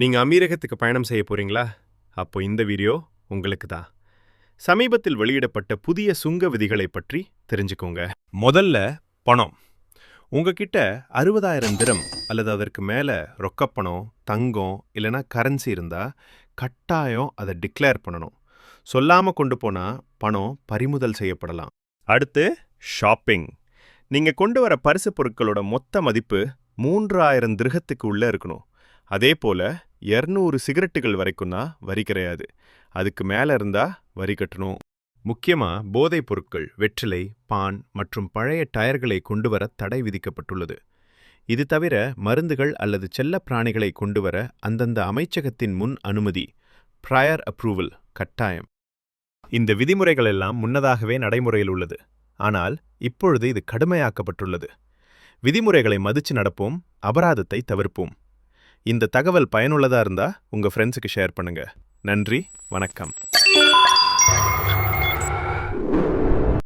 நீங்கள் அமீரகத்துக்கு பயணம் செய்ய போகிறீங்களா அப்போ இந்த வீடியோ உங்களுக்கு தான். சமீபத்தில் வெளியிடப்பட்ட புதிய சுங்க விதிகளை பற்றி தெரிஞ்சுக்கோங்க. முதல்ல பணம். உங்ககிட்ட அறுபதாயிரம் திரம் அல்லது அதற்கு மேலே ரொக்கப்பணம் தங்கம் இல்லைன்னா கரன்சி இருந்தால் கட்டாயம் அதை டிக்ளேர் பண்ணணும். சொல்லாமல் கொண்டு போனால் பணம் பறிமுதல் செய்யப்படலாம். அடுத்து ஷாப்பிங். நீங்கள் கொண்டு வர பரிசு பொருட்களோட மொத்த மதிப்பு மூன்றாயிரம் திருகத்துக்கு உள்ளே இருக்கணும். அதே போல 200 சிகரெட்டுகள் வரைக்கும்னா வரி கிடையாது. அதுக்கு மேல இருந்தா வரி கட்டணும். முக்கியமா போதைப் பொருட்கள் வெற்றிலை பான் மற்றும் பழைய டயர்களை கொண்டு வர தடை விதிக்கப்பட்டுள்ளது. இது தவிர மருந்துகள் அல்லது செல்லப் பிராணிகளை கொண்டு வர அந்தந்த அமைச்சகத்தின் முன் அனுமதி ப்ரையர் அப்ரூவல் கட்டாயம். இந்த விதிமுறைகள் எல்லாம் முன்னதாகவே நடைமுறையில் உள்ளது. ஆனால் இப்பொழுது இது கடுமையாக்கப்பட்டுள்ளது. விதிமுறைகளை மதிச்சு நடப்போம் அபராதத்தை தவிர்ப்போம். இந்த தகவல் பயனுள்ளதா இருந்தா உங்க ஃப்ரெண்ட்ஸுக்கு ஷேர் பண்ணுங்க. நன்றி வணக்கம்.